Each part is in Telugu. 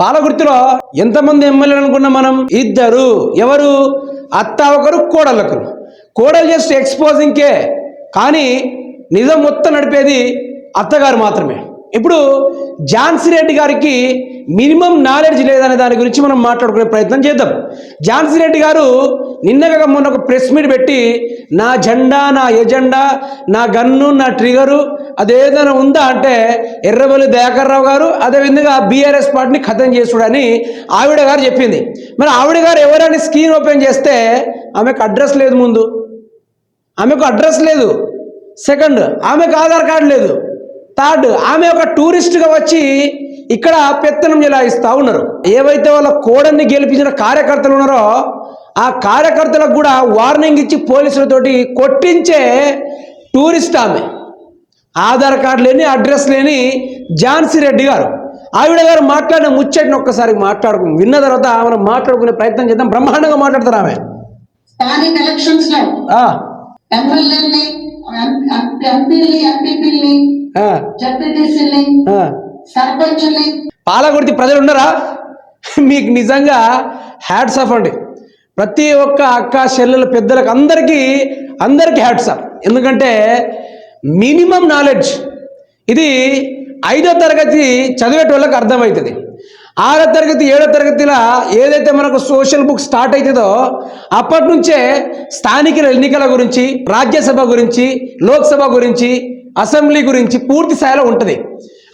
పాలగుర్తిలో ఎంతమంది ఎమ్మెల్యేలు అనుకున్నాం మనం? ఇద్దరు. ఎవరు? అత్త ఒకరు కోడలు కోడలు జస్ట్ ఎక్స్పోజింగ్కే కానీ నిజం మొత్తం నడిపేది అత్తగారు మాత్రమే. ఇప్పుడు ఝాన్సీ రెడ్డి గారికి మినిమం నాలెడ్జ్ లేదనే దాని గురించి మనం మాట్లాడుకునే ప్రయత్నం చేద్దాం. ఝాన్సీ రెడ్డి గారు నిన్నగా మొన్న ఒక ప్రెస్ మీట్ పెట్టి నా జెండా నా ఎజెండా నా గన్ను నా ట్రిగరు అదేదైనా ఉందా అంటే ఎర్రబెల్లి దయాకర్రావు గారు అదేవిధంగా బీఆర్ఎస్ పార్టీని ఖతం చేసుడని ఆవిడ గారు చెప్పింది. మరి ఆవిడ గారు ఎవరైనా స్క్రీన్ ఓపెన్ చేస్తే ఆమెకు అడ్రస్ లేదు ముందు. ఆమెకు అడ్రస్ లేదు. సెకండ్ ఆమెకు ఆధార్ కార్డు లేదు. థర్డ్ ఆమె ఒక టూరిస్ట్గా వచ్చి ఇక్కడ పెత్తనం చెలాయిస్తూ ఉన్నారు. ఏవైతే వాళ్ళ కోడన్ని గెలిపించిన కార్యకర్తలు ఉన్నారో ఆ కార్యకర్తలకు కూడా వార్నింగ్ ఇచ్చి పోలీసులతోటి కొట్టించే టూరిస్ట్ ఆమె. ఆధార్ కార్డు లేని అడ్రస్ లేని ఝాన్సీ రెడ్డి గారు. ఆవిడ గారు మాట్లాడిన ముచ్చటిని ఒక్కసారి మాట్లాడుకు విన్న తర్వాత మనం మాట్లాడుకునే ప్రయత్నం చేద్దాం. బ్రహ్మాండంగా మాట్లాడతారు ఆమె. పాలకుర్తి ప్రజలు ఉన్నారా మీకు నిజంగా హ్యాట్స్ ఆఫ్ అండి. ప్రతి ఒక్క అక్క చెల్లెల పెద్దలకు అందరికీ అందరికీ హ్యాట్స్ ఆఫ్. ఎందుకంటే మినిమం నాలెడ్జ్. ఇది ఐదో తరగతి చదివేట వాళ్ళకి అర్థమవుతుంది. ఆరో తరగతి ఏడో తరగతిలో ఏదైతే మనకు సోషల్ బుక్ స్టార్ట్ అవుతుందో అప్పటి నుంచే స్థానిక ఎన్నికల గురించి రాజ్యసభ గురించి లోక్సభ గురించి అసెంబ్లీ గురించి పూర్తి స్థాయిలో ఉంటుంది.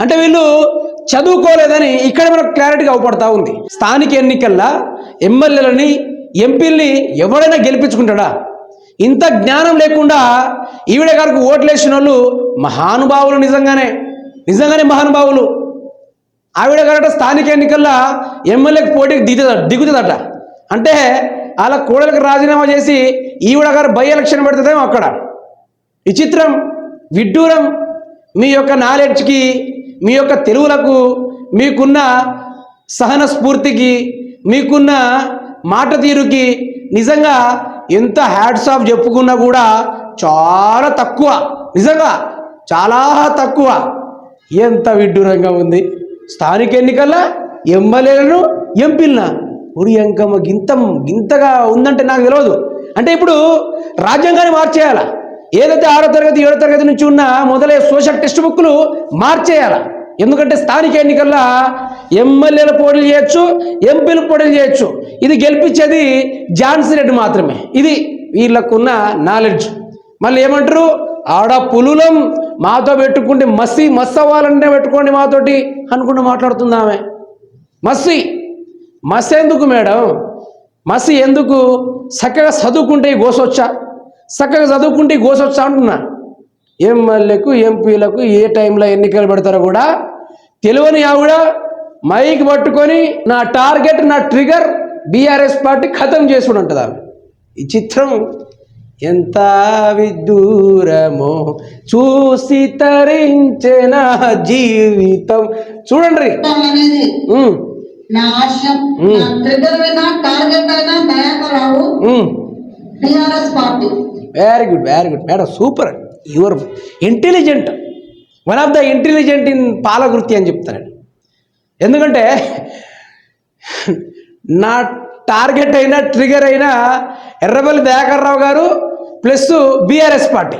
అంటే వీళ్ళు చదువుకోలేదని ఇక్కడ మనకు క్లారిటీగా అవపడతా ఉంది. స్థానిక ఎన్నికల్లో ఎమ్మెల్యేలని ఎంపీల్ని ఎవడైనా గెలిపించుకుంటాడా? ఇంత జ్ఞానం లేకుండా ఈవిడ గారికి ఓట్లేసిన వాళ్ళు మహానుభావులు నిజంగానే. నిజంగానే మహానుభావులు. ఆవిడ గారట స్థానిక ఎన్నికల్లో ఎమ్మెల్యేకి పోటీకి దిగుతుందట దిగుతుందట. అంటే అలా కోడలకు రాజీనామా చేసి ఈవిడ గారు బై ఎలక్షన్ పెడుతుందేమో అక్కడ. విచిత్రం విడ్డూరం. మీ యొక్క నాలెడ్జ్కి మీ యొక్క తెలుగులకు మీకున్న సహన స్ఫూర్తికి మీకున్న మాట తీరుకి నిజంగా ఎంత హ్యాట్స్ ఆఫ్ చెప్పుకున్నా కూడా చాలా తక్కువ. నిజంగా చాలా తక్కువ. ఎంత విడ్డూరంగా ఉంది. స్థానిక ఎన్నికల ఎమ్మెల్యేలను ఎంపీలన. ఉరి అంకమ్మ గింత గింతగా ఉందంటే నాకు తెలియదు అంటే ఇప్పుడు రాజ్యాంగాన్ని మార్చేయాల? ఏదైతే ఆరో తరగతి ఏడో తరగతి నుంచి ఉన్న మొదలై సోషల్ టెక్స్ట్ బుక్లు మార్చేయాల? ఎందుకంటే స్థానిక ఎన్నికల్లో ఎమ్మెల్యేలు పోటీలు చేయొచ్చు ఎంపీలు పోటీలు చేయొచ్చు. ఇది గెలిపించేది ఝాన్సీ రెడ్డి మాత్రమే. ఇది వీళ్ళకున్న నాలెడ్జ్ మళ్ళీ ఏమంటారు? ఆడ పులులం మాతో పెట్టుకుంటే మస్సి మస్సు అవ్వాలంటే పెట్టుకోండి మాతోటి అనుకుంటూ మాట్లాడుతుంది ఆమె మస్సి మస్ ఎందుకు మేడం? మసి ఎందుకు? చక్కగా చదువుకుంటే గోసొచ్చా చక్కగా చదువుకుంటే గోసొచ్చా అంటున్నా. ఎమ్మెల్యేకు ఎంపీలకు ఏ టైంలో ఎన్నికలు పెడతారో కూడా తెలియని ఆవిడ మైక్ పట్టుకొని నా టార్గెట్ నా ట్రిగర్ బీఆర్ఎస్ పార్టీ ఖతం చేసుకుని ఉంటుంది ఆమె. ఈ చిత్రం ఎంత విదూరమో చూసి తరించిన జీవితం. చూడండి. అనేది ఉమ్, నా ఆశయం నా ట్రిగర్ అయినా టార్గెట్ అయినా Dayakar Rao um. TRS party. Very good very good madam super your intelligent one of the intelligent in Palakurthi అని చెప్తాను ఎందుకంటే నా టార్గెట్ అయినా ట్రిగర్ అయినా ఎర్రబల్లి దయాకర్ రావు గారు ప్లస్ బీఆర్ఎస్ పార్టీ.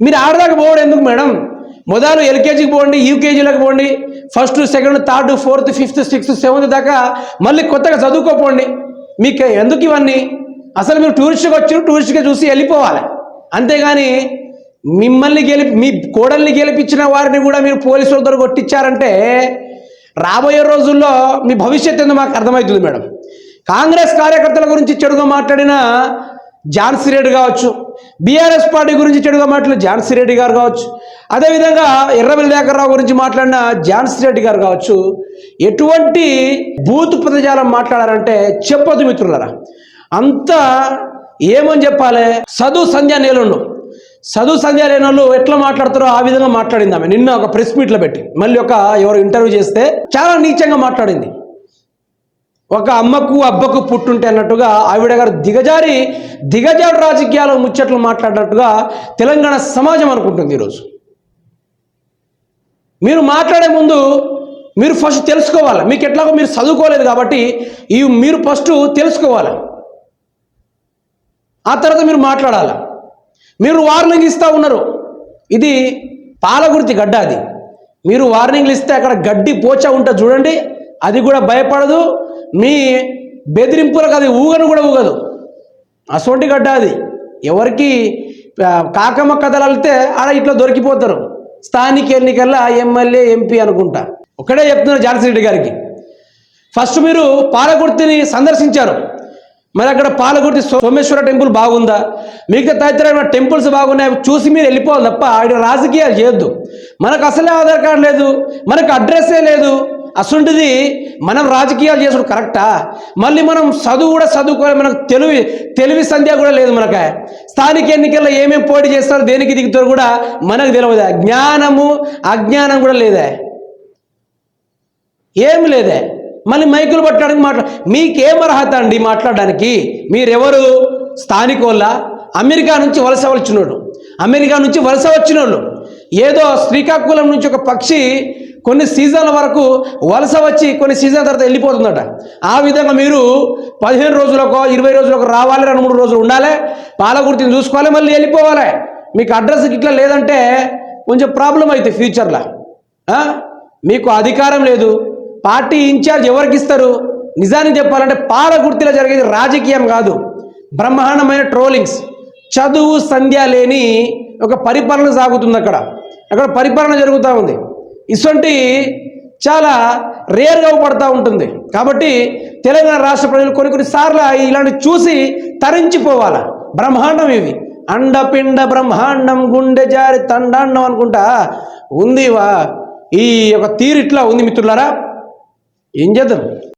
మీరు ఆడదాకా పోవడం ఎందుకు మేడం? మొదలు ఎల్కేజీకి పోండి యూకేజీలకు పోండి first second third fourth fifth sixth seventh దాకా మళ్ళీ కొత్తగా చదువుకోపోండి. మీకు ఎందుకు ఇవన్నీ? అసలు మీరు టూరిస్ట్గా వచ్చి టూరిస్ట్గా చూసి వెళ్ళిపోవాలి. అంతేగాని మిమ్మల్ని గెలిపి మీ కోడల్ని గెలిపించిన వారిని కూడా మీరు పోలీసులతో కొట్టించారంటే రాబోయే రోజుల్లో మీ భవిష్యత్ ఏందో మాకు అర్థమవుతుంది మేడం. కాంగ్రెస్ కార్యకర్తల గురించి చెడుగా మాట్లాడిన ఝాన్సీ రెడ్డి కావచ్చు బీఆర్ఎస్ పార్టీ గురించి చెడుగా మాట్లాడిన ఝాన్సీ రెడ్డి గారు కావచ్చు అదేవిధంగా ఎర్రవెల్లి రావు గురించి మాట్లాడిన ఝాన్సీ రెడ్డి గారు కావచ్చు ఎటువంటి బూత్ పదజాలం మాట్లాడారంటే చెప్పొద్దు మిత్రులరా. అంతా ఏమని చెప్పాలి? చదువు సంధ్య నేలుండు చదువు సంధ్య లేని వాళ్ళు ఎట్లా మాట్లాడతారో ఆ విధంగా మాట్లాడింది ఆమె. నిన్న ఒక ప్రెస్ మీట్లో పెట్టి మళ్ళీ ఒక ఎవరు ఇంటర్వ్యూ చేస్తే చాలా నీచంగా మాట్లాడింది. ఒక అమ్మకు అబ్బకు పుట్టుంటే అన్నట్టుగా ఆవిడ గారు దిగజారి దిగజారు రాజకీయాలు ముచ్చట్లు మాట్లాడినట్టుగా తెలంగాణ సమాజం అనుకుంటుంది ఈరోజు. మీరు మాట్లాడే ముందు మీరు ఫస్ట్ తెలుసుకోవాలి. మీకు ఎట్లాగో మీరు చదువుకోలేదు కాబట్టి ఈ మీరు ఫస్ట్ తెలుసుకోవాలి. ఆ తర్వాత మీరు మాట్లాడాలి. మీరు వార్నింగ్ ఇస్తూ ఉన్నారు. ఇది పాలగుర్తి గడ్డ అది. మీరు వార్నింగ్లు ఇస్తే అక్కడ గడ్డి పోచ ఉంటుంది చూడండి అది కూడా భయపడదు. మీ బెదిరింపులకు అది ఊగను కూడా ఊగదు. అసొంటి గడ్డ అది. ఎవరికి కాకమ్మ కథలు వెళ్తే ఆడ ఇట్లా దొరికిపోతారు. స్థానిక ఎన్నికల్లో ఎమ్మెల్యే ఎంపీ అనుకుంటా. ఒకటే చెప్తున్నారు ఝాన్సీ రెడ్డి గారికి. ఫస్ట్ మీరు పాలకుర్తిని సందర్శించారు. మరి అక్కడ పాలకుర్తి సో- సోమేశ్వర టెంపుల్ బాగుందా? మిగతా తదితరమైన టెంపుల్స్ బాగున్నాయి. చూసి మీరు వెళ్ళిపోవాలి తప్ప ఆడ రాజకీయాలు చేయొద్దు. మనకు అసలే ఆధార్ కార్డు లేదు. మనకు అడ్రస్సే లేదు. అసలుంటిది మనం రాజకీయాలు చేసుడు కరెక్టా? మళ్ళీ మనం చదువు కూడా చదువుకోవాలి మనకు తెలివి తెలివి సంధ్య కూడా లేదు మనకు. స్థానిక ఎన్నికల్లో ఏమేమి పోటీ చేస్తారో దేనికి దిగుతారు కూడా మనకు తెలియదు జ్ఞానము అజ్ఞానం కూడా లేదే. ఏం లేదే. మళ్ళీ మైకులు పట్టడానికి మాట్లా మీకేం అర్హత అండి మాట్లాడడానికి? మీరెవరు? స్థానికోళ్ళ? అమెరికా నుంచి వలస వచ్చినోడు అమెరికా నుంచి వలస వచ్చినోళ్ళు. ఏదో శ్రీకాకుళం నుంచి ఒక పక్షి కొన్ని సీజన్ల వరకు వలస వచ్చి కొన్ని సీజన్ తర్వాత వెళ్ళిపోతుందట. ఆ విధంగా మీరు పదిహేను రోజులకో ఇరవై రోజులకు రావాలి రెండు మూడు రోజులు ఉండాలి. పాలకుర్తిని చూసుకోవాలి మళ్ళీ వెళ్ళిపోవాలి. మీకు అడ్రస్ ఇట్లా లేదంటే కొంచెం ప్రాబ్లం అవుతుంది ఫ్యూచర్లో. మీకు అధికారం లేదు. పార్టీ ఇన్ఛార్జ్ ఎవరికి ఇస్తారు? నిజానికి చెప్పాలంటే పాలకుర్తిలో జరిగేది రాజకీయం కాదు. బ్రహ్మాండమైన ట్రోలింగ్స్. చదువు సంధ్య లేని ఒక పరిపాలన సాగుతుంది అక్కడ. అక్కడ పరిపాలన జరుగుతూ ఉంది. ఇటువంటి చాలా రేర్గా పడుతూ ఉంటుంది. కాబట్టి తెలంగాణ రాష్ట్ర ప్రజలు కొన్ని కొన్ని సార్లు ఇలాంటి చూసి తరించిపోవాలి. బ్రహ్మాండం ఇవి. అండపిండ బ్రహ్మాండం గుండె జారి తండాండం అనుకుంటా ఉంది వా ఈ యొక్క తీరు ఇట్లా ఉంది మిత్రులారా. ఏం చేద్దాం?